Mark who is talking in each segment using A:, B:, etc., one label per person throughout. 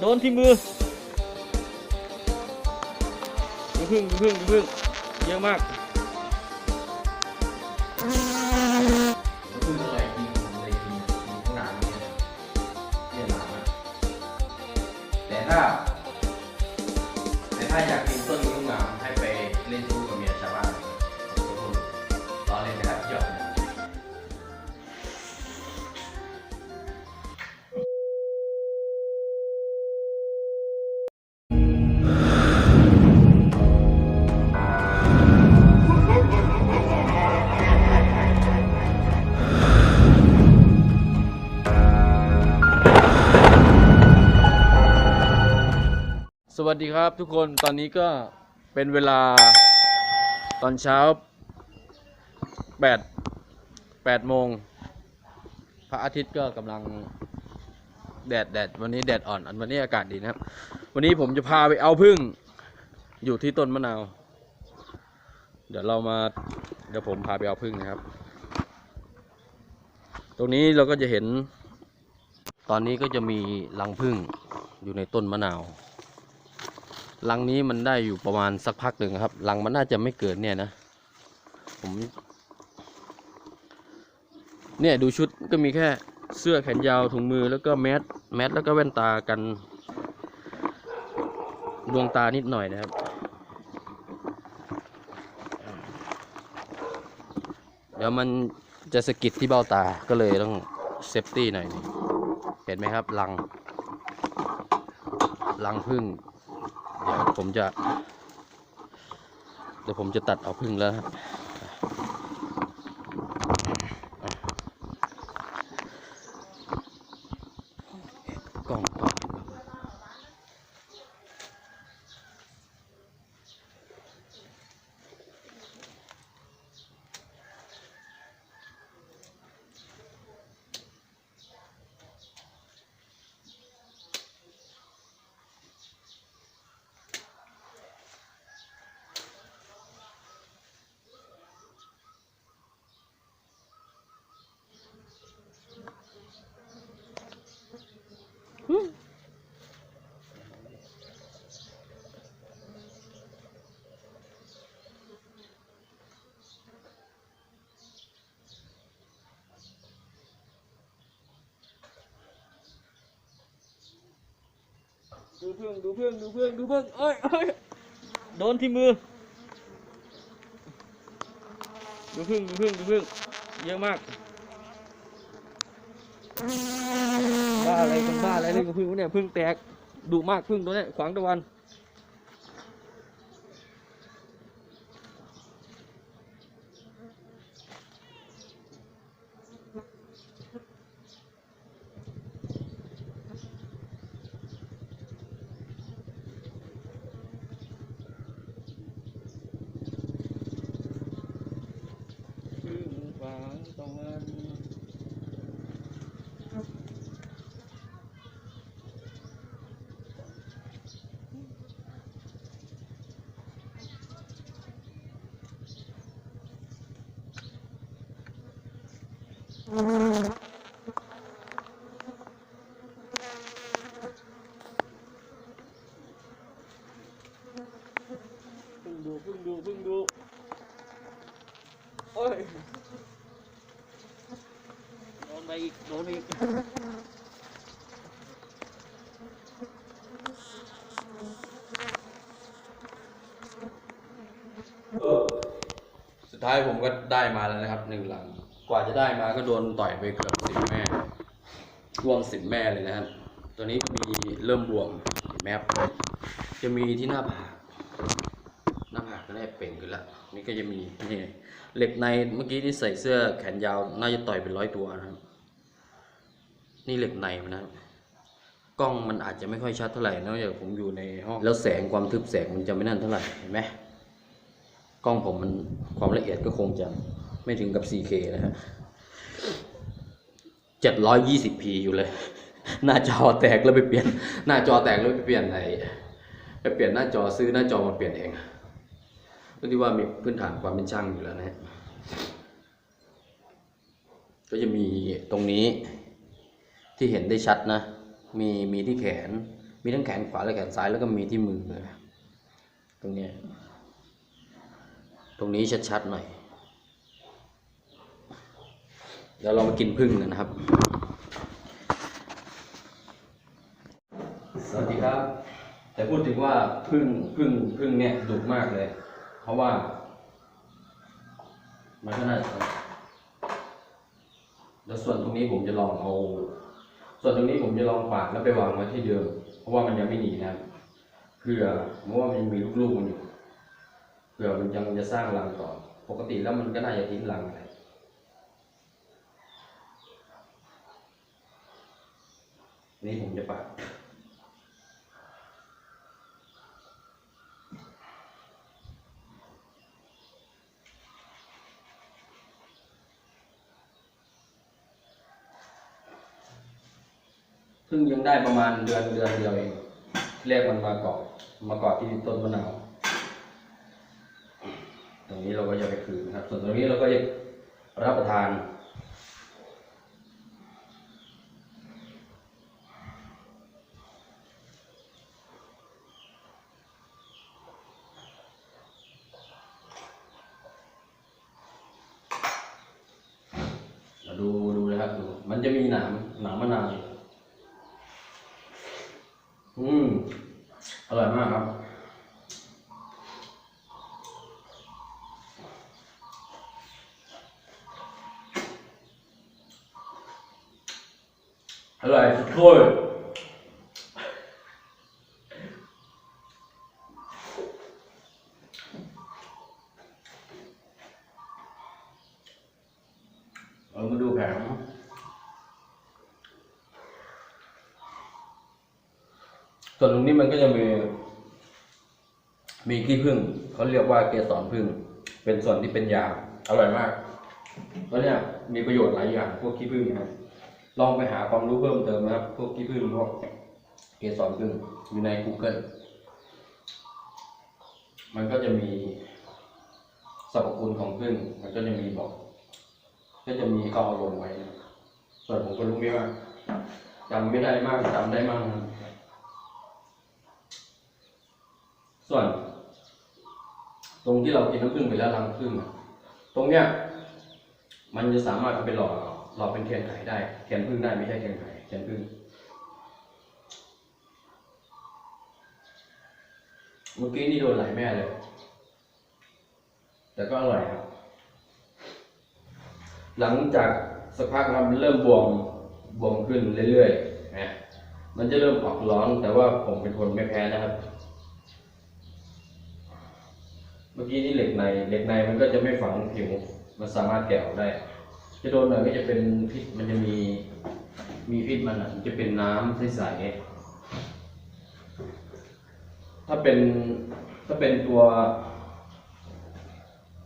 A: โดนที่มือพึ่งพึ่งพึ่งเยอะมาก
B: วั
A: สดีครับทุกคนตอนนี้ก็เป็นเวลาตอนเช้าแปดแปดโมง พระอาทิตย์ก็กำลังแดดแดดวันนี้แดดอ่อนอันวันนี้อากาศดีนะครับ วันนี้ผมจะพาไปเอาพึ่งอยู่ที่ต้นมะนาว เดี๋ยวเรามาเดี๋ยวผมพาไปเอาพึ่งนะครับ ตรงนี้เราก็จะเห็น ตอนนี้ก็จะมีรังพึ่งอยู่ในต้นมะนาว รังนี้มันได้อยู่ประมาณสักพักหนึ่งครับรังมันน่าจะไม่เกินเนี่ยนะ ผม เนี่ยดูชุดก็มีแค่เสื้อแขนยาวถุงมือแล้วก็แมสแมสแล้วก็แว่นตากัน ดวงตานิดหน่อยนะครับ เดี๋ยวมันจะสะกิดที่เบ้าตาก็เลยต้องเซฟตี้หน่อย เห็นไหมครับรังรังพึ่ง เดี๋ยวผมจะ เดี๋ยวผมจะตัดเอาพึ่งแล้วครับ ดูเพื่อนดูเพื่อนดูเพื่อนดูเพื่อนเอ้ยเอ้ยโดนที่มือ ดูเพื่อนดูเพื่อนดูเพื่อนเยอะมากบ้าอะไรคนบ้าอะไรเล่นกับพึ่งเนี่ยพึ่งแตกดุมากพึ่งตัวเนี้ยขวางตะวัน พึ่งขวางตะวัน เพิ่งดูเพิ่งดูเพิ่งดูโอ้ยโดนไปอีกโดนอีก
B: สุดท้ายผมก็ได้มาแล้วนะครับหนึ่งหลัง
A: กว่าจะได้มาก็โดนต่อยไปเกือบสิบแม่รวมสิบแม่เลยนะครับตัวนี้มีเริ่มบวมเห็นไหมครับจะมีที่หน้าผากหน้าผากก็ได้เป่งขึ้นล้วนี่ก็จะมีนี่เหล็กในเมื่อกี้ที่ใส่เสื้อแขนยาวน่าจะต่อยเป็นร้อยตัวนะครับ นี่เหล็กในมันนะครับกล้องมันอาจจะไม่ค่อยชัดเท่าไหร่เนอะอย่างผมอยู่ในห้องแล้วแสงความทึบแสงมันจะไม่นั่นเท่าไหร่เห็นไหมกล้องผมมันความละเอียดก็คงจะ ไม่ถึงกับ 4K นะฮะ 720p อยู่เลย หน้าจอแตกแล้วไปเปลี่ยน หน้าจอแตกแล้วไปเปลี่ยนไอ้ไปเปลี่ยนหน้าจอซื้อหน้าจอมาเปลี่ยนเองก็ที่ว่ามีพื้นฐานความเป็นช่างอยู่แล้วนะฮะ ก็จะมีตรงนี้ที่เห็นได้ชัดนะ มีมีที่แขน มีทั้งแขนขวาและแขนซ้ายแล้วก็มีที่มือ ตรงนี้ ตรงนี้ชัดๆหน่อย เดี๋ยวเรามากินพึ่งกันนะครับ สวัสดีครับ แต่พูดถึงว่าพึ่งพึ่งพึ่งเนี่ยดุมากเลย เพราะว่า มันก็น่าจะแล้วส่วนตรงนี้ผมจะลองเอา ส่วนตรงนี้ผมจะลองฝากแล้วไปวางไว้ที่เดิม เพราะว่ามันยังไม่หนีนะเผื่อเพราะว่ามันมีลูกๆมันอยู่เผื่อมันยังจะสร้างรังต่อ ปกติแล้วมันก็น่าจะทิ้งรังอะไร นี่ผมจะฝากเพิ่งยังได้ประมาณเดือนเดือนเดียวเองแรกมันมาเกาะมาเกาะที่ต้นมะนาวตรงนี้เราก็จะไปคืนครับ ส่วนตรงนี้เราก็จะรับประทาน ดูดูนะครับดู มันจะมีหนามหนามมะนาวอืมอร่อยมากครับ อร่อยสุดๆ ส่วนตรงนี้มันก็จะมี มีขี้ผึ้งเขาเรียกว่าเกสรผึ้งเป็นส่วนที่เป็นยาอร่อยมากแล้วเนี่ยมีประโยชน์หลายอย่างพวกขี้ผึ้งนะลองไปหาความรู้เพิ่มเติมนะครับ พวกขี้ผึ้งพวกเกสรผึ้งอยู่ใน Google มันก็จะมีสรรพคุณของผึ้งมันก็จะมีบอก ก็จะมีเข้าเอาลงไว้ ส่วนผมก็รู้ไม่ว่าจำไม่ได้มากจำได้มากนะครับ ส่วน ตรงที่เรากินน้ำผึ้งไปแล้วรังผึ้งตรงเนี้ยมันจะสามารถเอาไปหล่อหล่อเป็นเทียนไขได้เทียนผึ้งได้ไม่ใช่เทียนไขเทียนผึ้งเมื่อกี้นี่โดนหลายแม่เลย แต่ก็อร่อยครับ หลังจากสักพักมันเริ่มบวมบวมขึ้นเรื่อยๆนะมันจะเริ่มออกร้อน แต่ว่าผมเป็นคนไม่แพ้นะครับ เมื่อกี้นี่เหล็กในเหล็กในมันก็จะไม่ฝังผิว มันสามารถแกะออกได้ จะโดนหน่อยก็จะเป็นพิษมันจะมีมีพิษมันอะจะเป็นน้ำใสๆถ้าเป็นถ้าเป็นตัว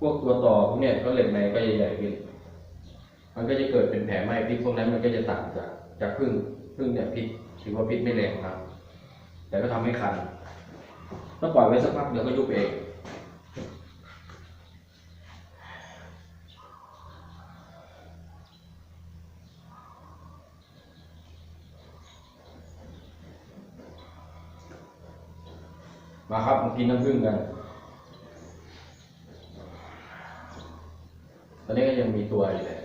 A: พวกตัวต่อพวกเนี้ยก็เหล็กในก็ใหญ่ขึ้นมันก็จะเกิดเป็นแผลไหม้พิษพวกนั้นมันก็จะต่างจากจากพึ่งพึ่งเนี่ยพิษถือว่าพิษไม่แรงครับ แต่ก็ทำให้คันถ้าปล่อยไว้สักพักเดี๋ยวก็ยุบเอง มาครับมากินน้ำผึ้งกัน ตอนนี้ก็ยังมีตัวอยู่เลย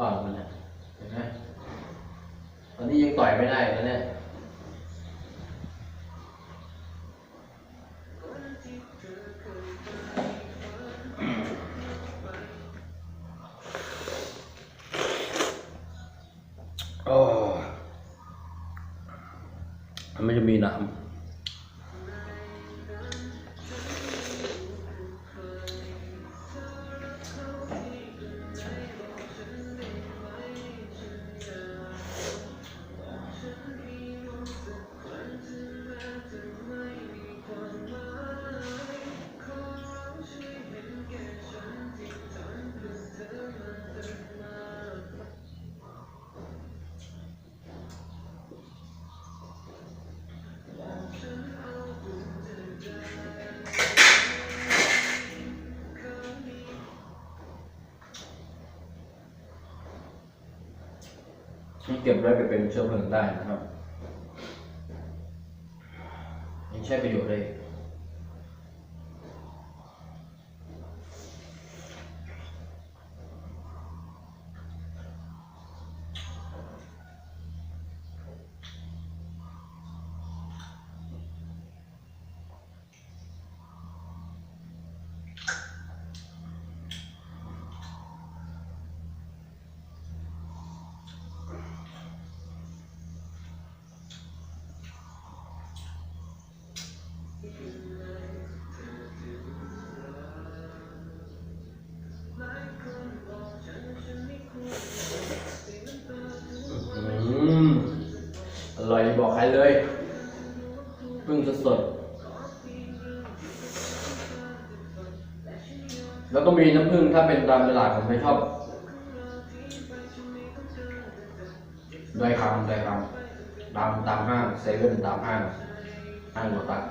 A: อ่อนมันนะเห็นไหมตอนนี้ยังต่อยไม่ได้แล้วเนี่ย
B: เก็บไว้ไปเป็นเชื้อเพลิงได้นะครับยังใช้ประโยชน์ บอกใครเลยเพิ่งสดๆแล้วก็มีน้ำผึ้งถ้าเป็นตามตลาดผมไม่ชอบดอยคำดอยคำตามตามห้างเซเว่นตามห้างห้างหมดตัส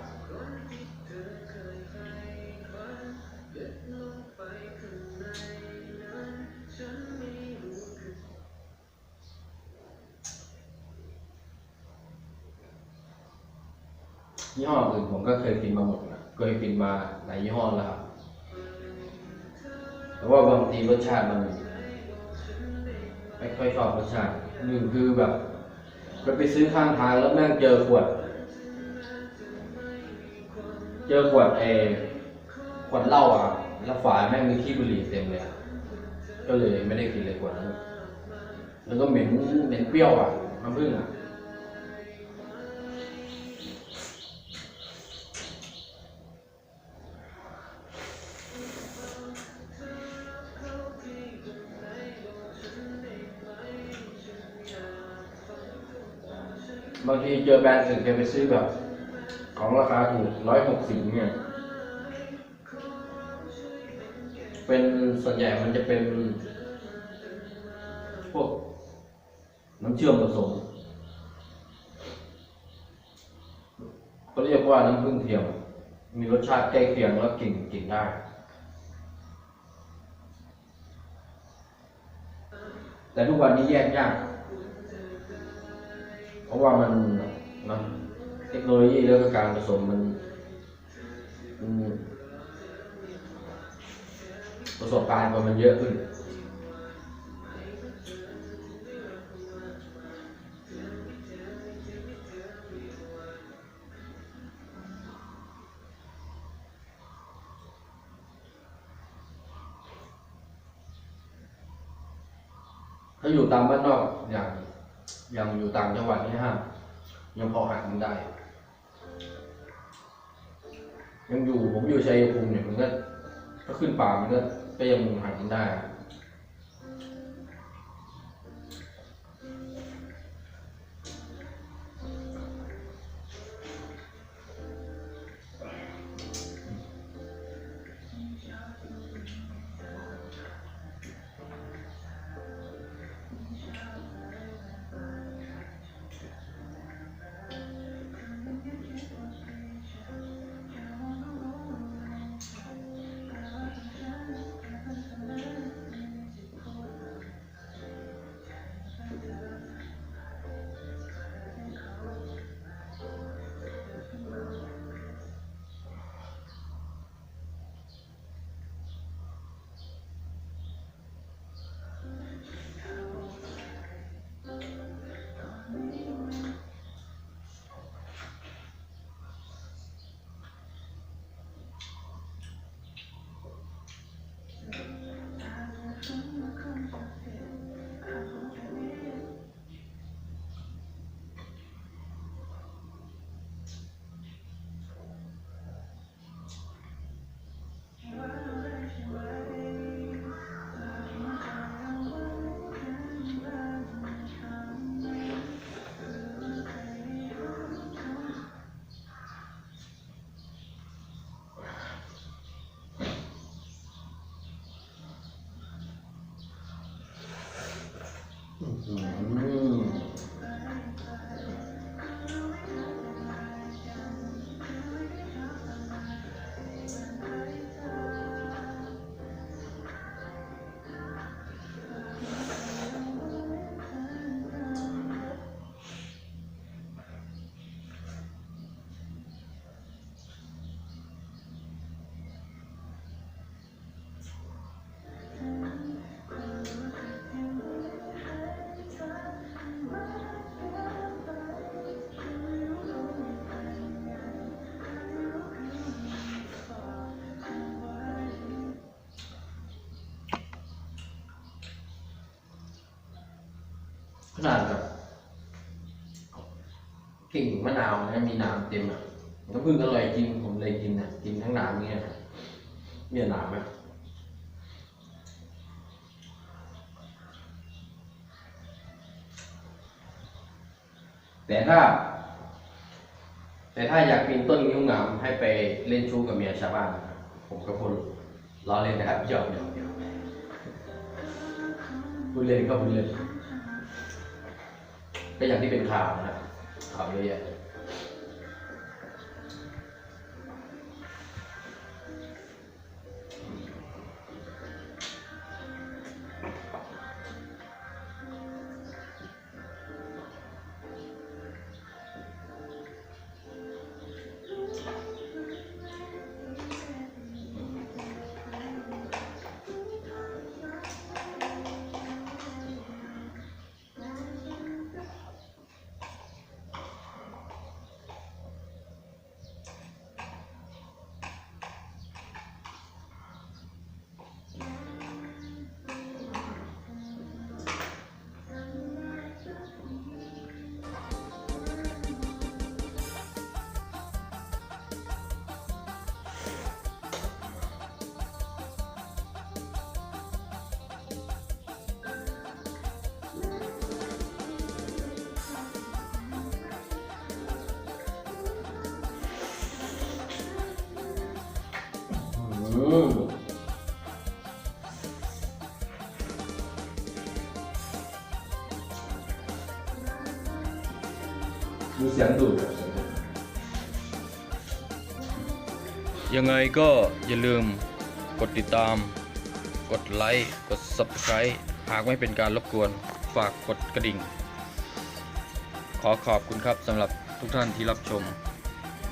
B: ยี่ห้ออื่นผมก็เคยกินมาหมดนะเคยกินมาหลายยี่ห้อแล้วครับแต่ว่าบางทีรสชาติมันไม่ค่อยชอบรสชาติหนึ่งคือแบบไปไปซื้อข้างทางแล้วแม่งเจอขวด เจอขวดเอขวดเหล้าอะ แล้วฝาแม่งมีขี้บุหรี่เต็มเลยก็เลยไม่ได้กินเลยขวดนั้นแล้วก็เหม็นเหม็นเปรี้ยวอะน้ำผึ้งอะ บางทีเจอแบรนด์อื่นแกไปซื้อแบบ ของราคาถูกร้อยหกสิบเนี่ย เป็นส่วนใหญ่มันจะเป็น พวก น้ำเชื่อมผสมเขาเรียกว่าน้ำผึ้งเทียม มีรสชาติใกล้เคียงแล้วกลิ่นกลิ่นได้แต่ทุกวันนี้แยกยาก เพราะว่ามันนะเทคโนโลยีแล้วก็การผสมมันมันประสบการณ์มันเยอะขึ้นถ้าอยู่ตามบ้านนอกอย่าง อย่างอยู่ต่างจังหวัดนี่ฮะยังพอหากินได้ ยังอยู่ผมอยู่ชัยภูมิเนี่ยมันก็ก็ขึ้นป่ามันก็ก็ยังหากินได้ ขนาดแบบกิ่งมะนาวนะมีน้ำเต็มอะน้ำผึ้งอร่อยจริงผมเลยกินอะกินทั้งน้ำเงี้ยเนี่ยน้ำอะแต่ถ้า แต่ถ้าอยากปีนต้นงิ้วงามให้ไปเล่นชู้กับเมียชาวบ้านนะครับผมก็พูดล้อเล่นนะครับหยอกหยอกหยอกพูดเล่นก็พูดเล่น ก็อย่างที่เป็นข่าวนะครับข่าวเยอะแยะเลย ดูเสียงดูด
A: ยังไงก็อย่าลืมกดติดตาม กดไลค์ กด Subscribe หากไม่เป็นการรบกวน ฝากกดกระดิ่ง ขอขอบคุณครับสำหรับทุกท่านที่รับชม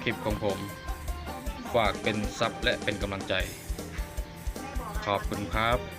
A: คลิปของผม ฝากเป็นซับและเป็นกำลังใจ ขอบคุณครับ